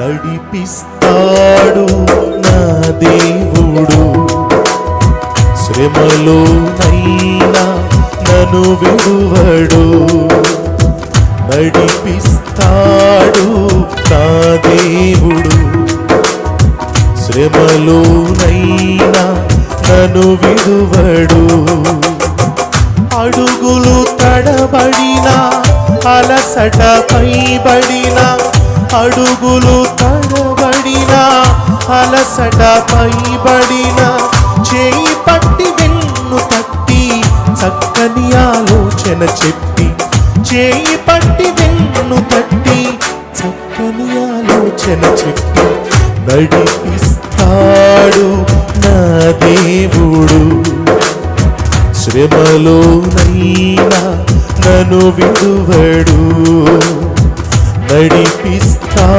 నడిపిస్తాడు నా దేవుడు. శ్రమలో శ్రమలోనైనా నన్ను విడువడు. నడిపిస్తాడు నా దేవుడు. శ్రమలోనైనా నన్ను విడువడు. అడుగులు తడబడిన అలసట పైబడి అడుగులు తడబడిన అలసట పైబడిన చేయి పట్టి వెన్ను తట్టి చక్కని ఆలోచన చెప్పి చేయి పట్టి వెన్ను తట్టి చక్కని ఆలోచన చెప్పి నడిపిస్తాడు నా దేవుడు. శ్రమలోనైనా నన్ను విడువడు. నడిపిస్తా.